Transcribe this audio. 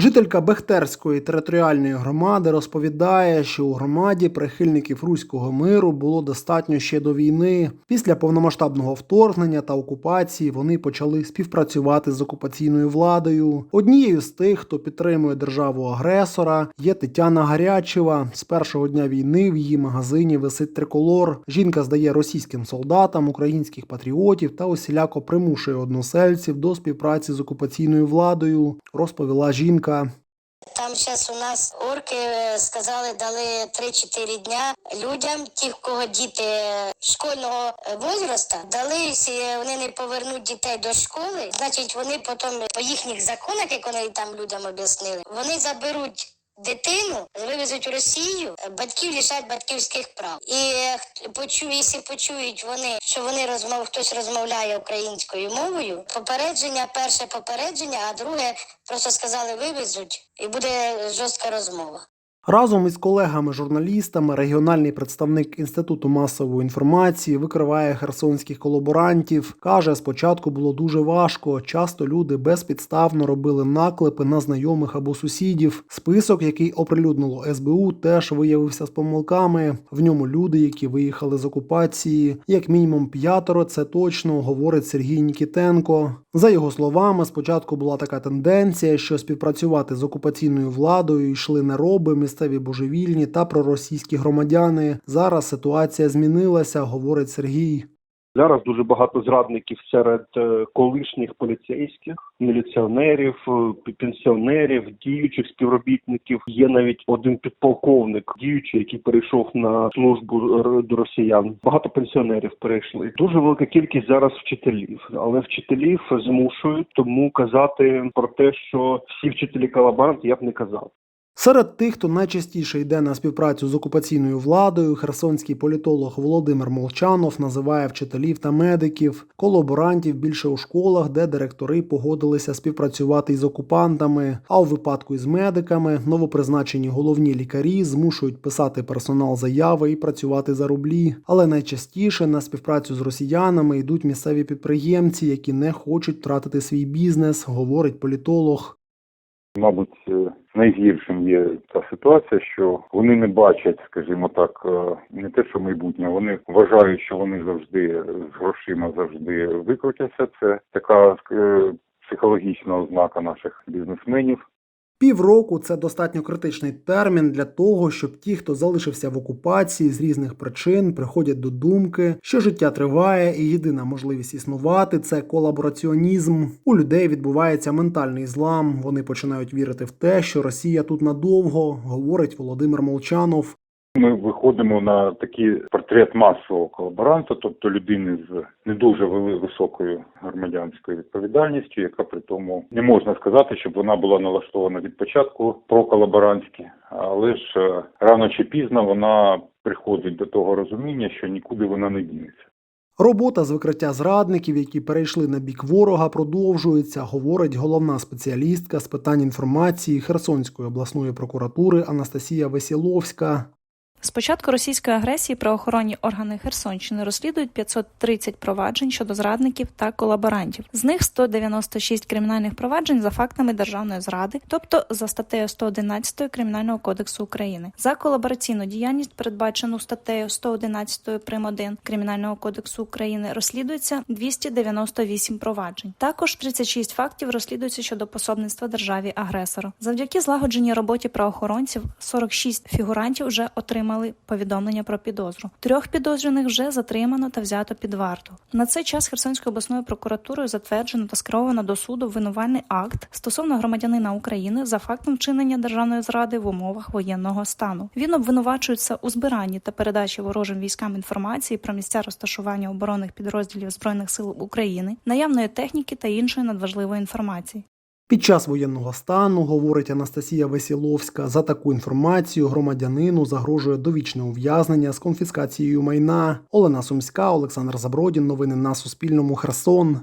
Жителька Бехтерської територіальної громади розповідає, що у громаді прихильників руського миру було достатньо ще до війни. Після повномасштабного вторгнення та окупації вони почали співпрацювати з окупаційною владою. Однією з тих, хто підтримує державу агресора, є Тетяна Гарячева. З першого дня війни в її магазині висить триколор. Жінка здає російським солдатам, українських патріотів та усіляко примушує односельців до співпраці з окупаційною владою, розповіла жінка. Там зараз у нас орки е, сказали, дали 3-4 дня людям, в кого діти е, школьного е, возраста, дали, якщо вони не повернуть дітей до школи, значить вони потім по їхніх законах, як вони там людям об'яснили, вони заберуть. Дитину вивезуть у Росію, е, батьків лишать батьківських прав. І е, почу, якщо почують вони, що вони розмов, хтось розмовляє українською мовою, попередження, перше попередження, а друге просто сказали вивезуть, і буде жорстка розмова. Разом із колегами-журналістами регіональний представник інституту масової інформації викриває херсонських колаборантів. каже, спочатку було дуже важко. Часто люди безпідставно робили наклепи на знайомих або сусідів. Список, який оприлюднило СБУ, теж виявився з помилками. В ньому люди, які виїхали з окупації, як мінімум п'ятеро. Це точно говорить Сергій Нікітенко. За його словами, спочатку була така тенденція, що співпрацювати з окупаційною владою йшли нероби, місцеві божевільні та проросійські громадяни. Зараз ситуація змінилася, говорить Сергій. Зараз дуже багато зрадників серед е, колишніх поліцейських, міліціонерів, е, пенсіонерів, діючих співробітників. Є навіть один підполковник діючий, який перейшов на службу до росіян. Багато пенсіонерів перейшли. Дуже велика кількість зараз вчителів, але вчителів змушують тому казати про те, що всі вчителі колаборанти, я б не казав. Серед тих, хто найчастіше йде на співпрацю з окупаційною владою, херсонський політолог Володимир Молчанов називає вчителів та медиків, колаборантів більше у школах, де директори погодилися співпрацювати із окупантами. А у випадку із медиками новопризначені головні лікарі змушують писати персонал заяви і працювати за рублі. Але найчастіше на співпрацю з росіянами йдуть місцеві підприємці, які не хочуть втратити свій бізнес, говорить політолог. Мабуть, е, найгіршим є та ситуація, що вони не бачать, скажімо так, е, не те, що майбутнє, вони вважають, що вони завжди з грошима завжди викрутяться. Це така е, психологічна ознака наших бізнесменів. Півроку це достатньо критичний термін для того, щоб ті, хто залишився в окупації з різних причин, приходять до думки, що життя триває, і єдина можливість існувати це колабораціонізм. У людей відбувається ментальний злам. Вони починають вірити в те, що Росія тут надовго, говорить Володимир Молчанов. Ми виходимо на такий портрет масового колаборанта, тобто людини з не дуже високою громадянською відповідальністю, яка при тому не можна сказати, щоб вона була налаштована від початку проколаборантськи, але ж е, рано чи пізно вона приходить до того розуміння, що нікуди вона не дінеться. Робота з викриття зрадників, які перейшли на бік ворога, продовжується, говорить головна спеціалістка з питань інформації Херсонської обласної прокуратури Анастасія Весіловська. З початку російської агресії правоохоронні органи Херсонщини розслідують 530 проваджень щодо зрадників та колаборантів. З них 196 кримінальних проваджень за фактами державної зради, тобто за статтею 111 Кримінального кодексу України. За колабораційну діяльність, передбачену статтею 111 прим. 1 Кримінального кодексу України, розслідується 298 проваджень. Також 36 фактів розслідуються щодо пособництва державі агресору. Завдяки злагодженій роботі правоохоронців 46 фігурантів вже отримали повідомлення про підозру. Трьох підозрюваних вже затримано та взято під варту. На цей час Херсонською обласною прокуратурою затверджено та скеровано до суду винувальний акт стосовно громадянина України за фактом вчинення державної зради в умовах воєнного стану. Він обвинувачується у збиранні та передачі ворожим військам інформації про місця розташування оборонних підрозділів збройних сил України, наявної техніки та іншої надважливої інформації. Під час воєнного стану, говорить Анастасія Весіловська, за таку інформацію громадянину загрожує довічне ув'язнення з конфіскацією майна. Олена Сумська, Олександр Забродін. Новини на Суспільному. Херсон.